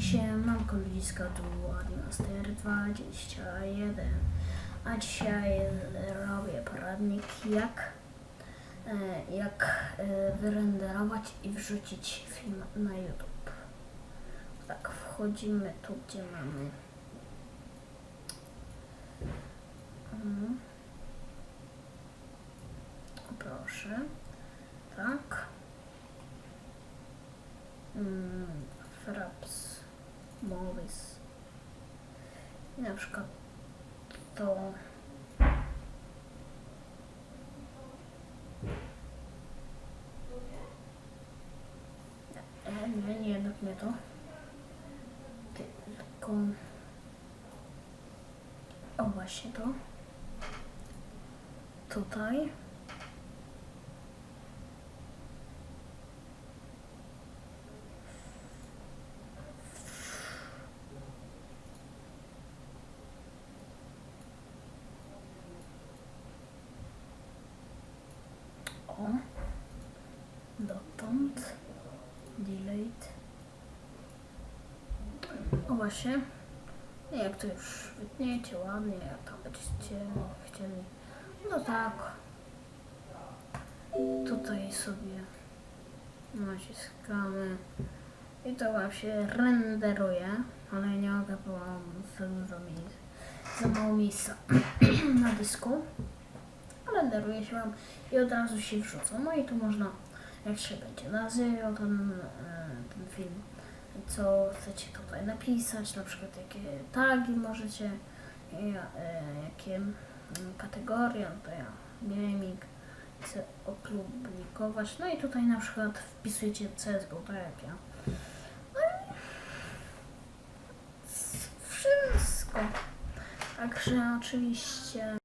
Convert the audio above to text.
Siemanko ludziska, tu Admaster 21 A dzisiaj robię poradnik jak e, jak e, wyrenderować i wrzucić film na YouTube. Tak, wchodzimy tu gdzie mamy. Mhm. Proszę. Tak. Mm, Fraps Movies I na przykład to nie, nie, jednak nie to. Tylko o właśnie to. Tutaj O. Dotąd. Delete. O właśnie. Jak to już wytniecie ładnie, jak tam będziecie chcieli. No tak. Tutaj sobie naciskamy. I to wam się renderuje. Ale nie mogę, bo mam za dużo miejsc. Za mało miejsca na dysku renderuje się Wam i od razu się wrzuca. No i tu można, jak się będzie nazywał ten, e, ten film, co chcecie tutaj napisać, na przykład jakie tagi możecie, e, jakie mm, kategorie, no to ja gaming chcę opublikować. No i tutaj na przykład wpisujecie CSGO, tak jak ja. No i wszystko. Także oczywiście